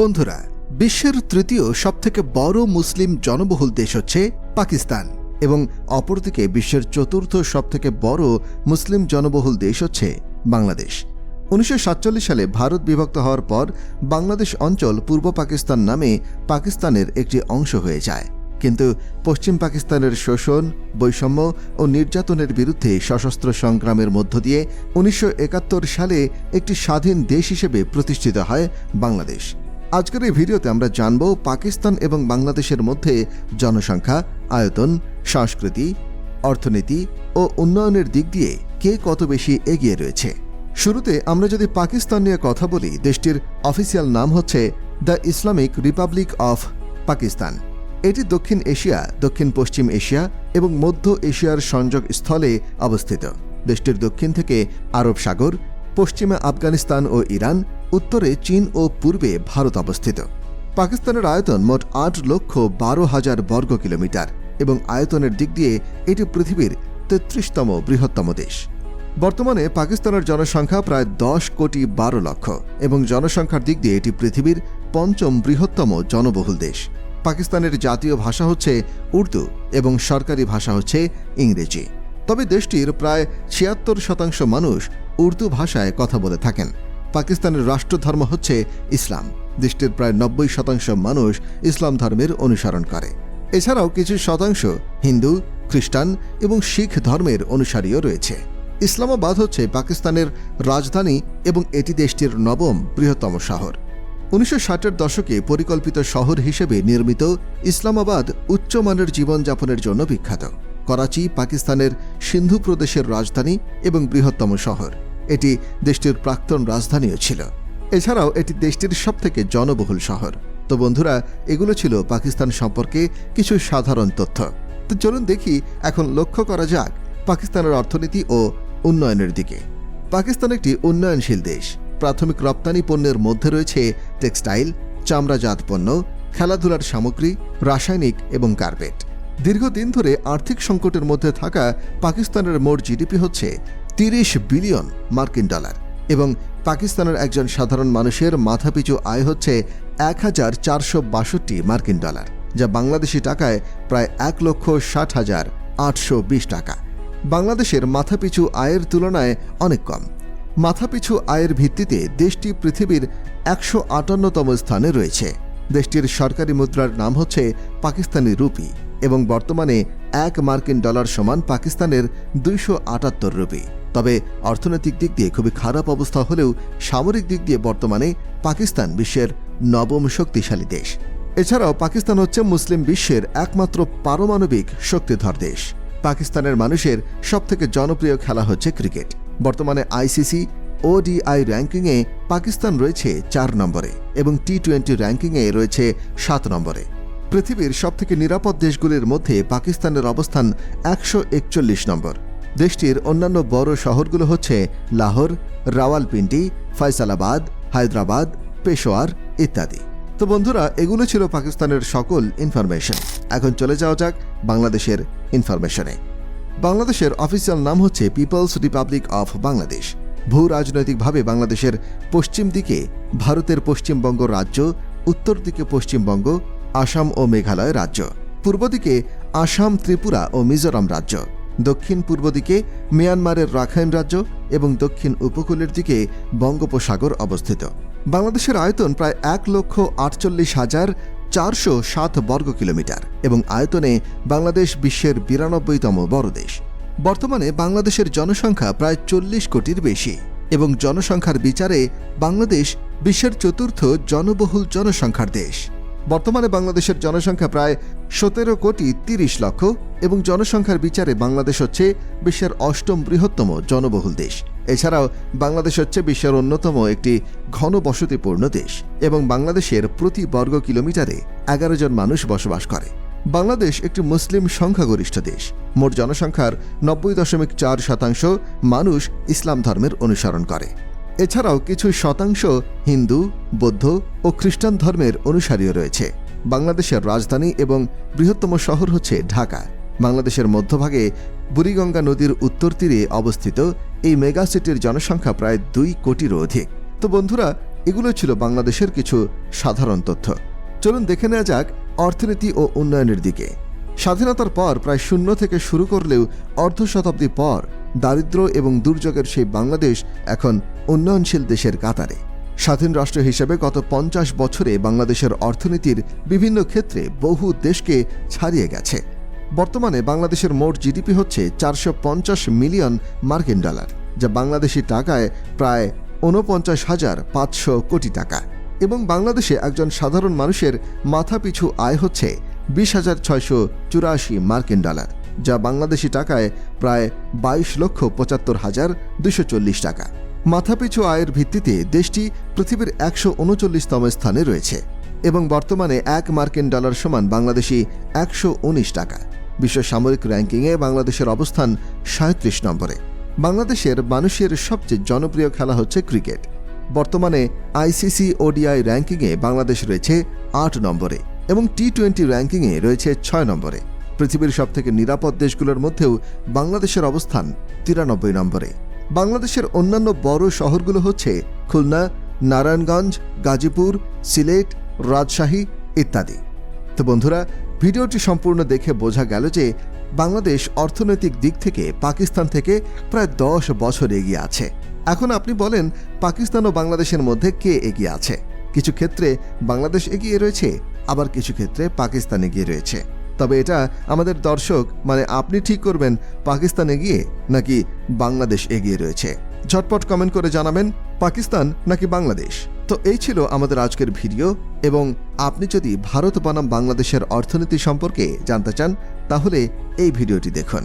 বন্ধুরা, বিশ্বের তৃতীয় সবথেকে বড় মুসলিম জনবহুল দেশ হচ্ছে পাকিস্তান এবং অপরদিকে বিশ্বের চতুর্থ সবথেকে বড় মুসলিম জনবহুল দেশ হচ্ছে বাংলাদেশ। উনিশশো সাতচল্লিশ সালে ভারত বিভক্ত হওয়ার পর বাংলাদেশ অঞ্চল পূর্ব পাকিস্তান নামে পাকিস্তানের একটি অংশ হয়ে যায়। কিন্তু পশ্চিম পাকিস্তানের শোষণ, বৈষম্য ও নির্যাতনের বিরুদ্ধে সশস্ত্র সংগ্রামের মধ্য দিয়ে উনিশশো একাত্তর সালে একটি স্বাধীন দেশ হিসেবে প্রতিষ্ঠিত হয় বাংলাদেশ। আজকের এই ভিডিওতে আমরা জানব পাকিস্তান এবং বাংলাদেশের মধ্যে জনসংখ্যা, আয়তন, সংস্কৃতি, অর্থনীতি ও উন্নয়নের দিক দিয়ে কে কত বেশি এগিয়ে রয়েছে। শুরুতে আমরা যদি পাকিস্তান নিয়ে কথা বলি, দেশটির অফিসিয়াল নাম হচ্ছে the Islamic republic of Pakistan. এটি দক্ষিণ এশিয়া, দক্ষিণ পশ্চিম এশিয়া এবং মধ্য এশিয়ার সংযোগ স্থলে অবস্থিত। দেশটির দক্ষিণ থেকে আরব সাগর, পশ্চিমে আফগানিস্তান ও ইরান উত্তরে চীন ও পূর্বে ভারত অবস্থিত। পাকিস্তানের আয়তন মোট আট লক্ষ বারো হাজার বর্গ কিলোমিটার এবং আয়তনের দিক দিয়ে এটি পৃথিবীর তেত্রিশতম বৃহত্তম দেশ। বর্তমানে পাকিস্তানের জনসংখ্যা প্রায় দশ কোটি বারো লক্ষ এবং জনসংখ্যার দিক দিয়ে এটি পৃথিবীর পঞ্চম বৃহত্তম জনবহুল দেশ। পাকিস্তানের জাতীয় ভাষা হচ্ছে উর্দু এবং সরকারি ভাষা হচ্ছে ইংরেজি। তবে দেশটির প্রায় ছিয়াত্তর শতাংশ মানুষ উর্দু ভাষায় কথা বলে থাকেন। পাকিস্তানের রাষ্ট্রধর্ম হচ্ছে ইসলাম। দেশটির প্রায় নব্বই শতাংশ মানুষ ইসলাম ধর্মের অনুসরণ করে। এছাড়াও কিছু শতাংশ হিন্দু, খ্রিস্টান এবং শিখ ধর্মের অনুসারীও রয়েছে। ইসলামাবাদ হচ্ছে পাকিস্তানের রাজধানী এবং এটি দেশটির নবম বৃহত্তম শহর। উনিশশো ষাটের দশকে পরিকল্পিত শহর হিসেবে নির্মিত ইসলামাবাদ উচ্চমানের জীবনযাপনের জন্য বিখ্যাত। করাচি পাকিস্তানের সিন্ধু প্রদেশের রাজধানী এবং বৃহত্তম শহর। এটি দেশটির প্রাক্তন রাজধানীও ছিল। এছাড়াও এটি দেশটির সবথেকে জনবহুল শহর। তো বন্ধুরা, এগুলো ছিল পাকিস্তান সম্পর্কে কিছু সাধারণ তথ্য। তো চলুন দেখি এখন লক্ষ্য করা যাক পাকিস্তানের অর্থনীতি ও উন্নয়নের দিকে। পাকিস্তান একটি উন্নয়নশীল দেশ। প্রাথমিক রপ্তানি পণ্যের মধ্যে রয়েছে টেক্সটাইল, চামড়াজাত পণ্য, খেলাধুলার সামগ্রী, রাসায়নিক এবং কার্পেট। দীর্ঘদিন ধরে আর্থিক সংকটের মধ্যে থাকা পাকিস্তানের মোট জিডিপি হচ্ছে তিরিশ বিলিয়ন মার্কিন ডলার এবং পাকিস্তানের একজন সাধারণ মানুষের মাথাপিছু আয় হচ্ছে এক হাজার চারশো বাষট্টি মার্কিন ডলার, যা বাংলাদেশি টাকায় প্রায় এক লক্ষ ষাট হাজার আটশো বিশ টাকা। বাংলাদেশের মাথাপিছু আয়ের তুলনায় অনেক কম। মাথাপিছু আয়ের ভিত্তিতে দেশটি পৃথিবীর একশো আটান্নতম স্থানে রয়েছে। দেশটির সরকারি মুদ্রার নাম হচ্ছে পাকিস্তানি রুপি এবং বর্তমানে এক মার্কিন ডলার সমান পাকিস্তানের দুইশো আটাত্তর রুপি। তবে অর্থনৈতিক দিক দিয়ে খুবই খারাপ অবস্থা হলেও সামরিক দিক দিয়ে বর্তমানে পাকিস্তান বিশ্বের নবম শক্তিশালী দেশ। এছাড়াও পাকিস্তান হচ্ছে মুসলিম বিশ্বের একমাত্র পারমাণবিক শক্তিধর দেশ। পাকিস্তানের মানুষের সবথেকে জনপ্রিয় খেলা হচ্ছে ক্রিকেট। বর্তমানে আইসিসি, ওডিআই র্যাঙ্কিংয়ে পাকিস্তান রয়েছে চার নম্বরে এবং টি টোয়েন্টি র্যাঙ্কিংয়ে রয়েছে সাত নম্বরে। পৃথিবীর সবথেকে নিরাপদ দেশগুলির মধ্যে পাকিস্তানের অবস্থান একশো একচল্লিশ নম্বর। দেশটির অন্যান্য বড় শহরগুলো হচ্ছে লাহোর, রাওয়ালপিন্ডি, ফয়সালাবাদ, হায়দ্রাবাদ, পেশোয়ার ইত্যাদি। তো বন্ধুরা, এগুলো ছিল পাকিস্তানের সকল ইনফরমেশন। এখন চলে যাওয়া যাক বাংলাদেশের ইনফরমেশনে। বাংলাদেশের অফিসিয়াল নাম হচ্ছে পিপলস রিপাবলিক অফ বাংলাদেশ। ভূ রাজনৈতিকভাবে বাংলাদেশের পশ্চিম দিকে, ভারতের পশ্চিমবঙ্গ রাজ্য, উত্তর দিকে পশ্চিমবঙ্গ, আসাম ও মেঘালয় রাজ্য। পূর্ব দিকে আসাম, ত্রিপুরা ও মিজোরাম রাজ্য। দক্ষিণ পূর্ব দিকে মিয়ানমারের রাখাইন রাজ্য এবং দক্ষিণ উপকূলের দিকে বঙ্গোপসাগর অবস্থিত। বাংলাদেশের আয়তন প্রায় এক লক্ষ আটচল্লিশ হাজার চারশো সাত বর্গ কিলোমিটার এবং আয়তনে বাংলাদেশ বিশ্বের বিরানব্বইতম বড় দেশ। বর্তমানে বাংলাদেশের জনসংখ্যা প্রায় চল্লিশ কোটির বেশি এবং জনসংখ্যার বিচারে বাংলাদেশ বিশ্বের চতুর্থ জনবহুল জনসংখ্যার দেশ। বর্তমানে বাংলাদেশের জনসংখ্যা প্রায় সতেরো কোটি তিরিশ লক্ষ এবং জনসংখ্যার বিচারে বাংলাদেশ হচ্ছে বিশ্বের অষ্টম বৃহত্তম জনবহুল দেশ। এছাড়াও বাংলাদেশ হচ্ছে বিশ্বের অন্যতম একটি ঘনবসতিপূর্ণ দেশ এবং বাংলাদেশের প্রতি বর্গ কিলোমিটারে এগারো জন মানুষ বসবাস করে। বাংলাদেশ একটি মুসলিম সংখ্যাগরিষ্ঠ দেশ। মোট জনসংখ্যার নব্বই দশমিক চার শতাংশ মানুষ ইসলাম ধর্মের অনুসরণ করে। এছাড়াও কিছু শতাংশ হিন্দু, বৌদ্ধ ও খ্রিস্টান ধর্মের অনুসারীও রয়েছে। বাংলাদেশের রাজধানী এবং বৃহত্তম শহর হচ্ছে ঢাকা। বাংলাদেশের মধ্যভাগে বুড়িগঙ্গা নদীর উত্তর তীরে অবস্থিত এই মেগাসিটির জনসংখ্যা প্রায় দুই কোটিরও অধিক। তো বন্ধুরা এগুলো ছিল বাংলাদেশের কিছু সাধারণ তথ্য। চলুন দেখে নেওয়া যাক অর্থনীতি ও উন্নয়নের দিকে। স্বাধীনতার পর প্রায় শূন্য থেকে শুরু করলেও অর্ধ শতাব্দী পর দারিদ্র্য এবং দুর্যোগের সেই বাংলাদেশ এখন উন্নয়নশীল দেশের কাতারে। স্বাধীন রাষ্ট্র হিসেবে গত পঞ্চাশ বছরে বাংলাদেশের অর্থনীতির বিভিন্ন ক্ষেত্রে বহু দেশকে ছাড়িয়ে গেছে। বর্তমানে বাংলাদেশের মোট জিডিপি হচ্ছে চারশো পঞ্চাশ মিলিয়ন মার্কিন ডলার, যা বাংলাদেশি টাকায় প্রায় ঊনপঞ্চাশ হাজার পাঁচশো কোটি টাকা। এবং বাংলাদেশে একজন সাধারণ মানুষের মাথাপিছু আয় হচ্ছে বিশ হাজার ছয়শো চুরাশি মার্কিন ডলার, যা বাংলাদেশি টাকায় প্রায় বাইশ লক্ষ পঁচাত্তর হাজার দুশো চল্লিশ টাকা। মাথাপিছু আয়ের ভিত্তিতে দেশটি পৃথিবীর একশো উনচল্লিশতম স্থানে রয়েছে এবং বর্তমানে এক মার্কিন ডলার সমান বাংলাদেশি একশো উনিশ টাকা। বিশ্ব সামরিক র্যাঙ্কিংয়ে বাংলাদেশের অবস্থান সাঁত্রিশ নম্বরে। বাংলাদেশের মানুষের সবচেয়ে জনপ্রিয় খেলা হচ্ছে ক্রিকেট। বর্তমানে আইসিসি ওডিআই র্যাঙ্কিংয়ে বাংলাদেশ রয়েছে আট নম্বরে এবং টি টোয়েন্টি র্যাঙ্কিংয়ে রয়েছে ছয় নম্বরে। পৃথিবীর সবথেকে নিরাপদ দেশগুলোর মধ্যেও বাংলাদেশের অবস্থান তিরানব্বই নম্বরে। বাংলাদেশের অন্যান্য বড় শহরগুলো হচ্ছে খুলনা, নারায়ণগঞ্জ, গাজীপুর, সিলেট, রাজশাহী ইত্যাদি। তো বন্ধুরা, ভিডিওটি সম্পূর্ণ দেখে বোঝা গেল যে বাংলাদেশ অর্থনৈতিক দিক থেকে পাকিস্তান থেকে প্রায় দশ বছর এগিয়ে আছে। এখন আপনি বলেন, পাকিস্তান ও বাংলাদেশের মধ্যে কে এগিয়ে আছে? কিছু ক্ষেত্রে বাংলাদেশ এগিয়ে রয়েছে, আবার কিছু ক্ষেত্রে পাকিস্তান এগিয়ে রয়েছে। তবে এটা আমাদের দর্শক মানে আপনি ঠিক করবেন, পাকিস্তানে গিয়ে নাকি বাংলাদেশ এগিয়ে রয়েছে। ঝটপট কমেন্ট করে জানাবেন, পাকিস্তান নাকি বাংলাদেশ? তো এই ছিল আমাদের আজকের ভিডিও, এবং আপনি যদি ভারত বনাম বাংলাদেশের অর্থনীতি সম্পর্কে জানতে চান, তাহলে এই ভিডিওটি দেখুন।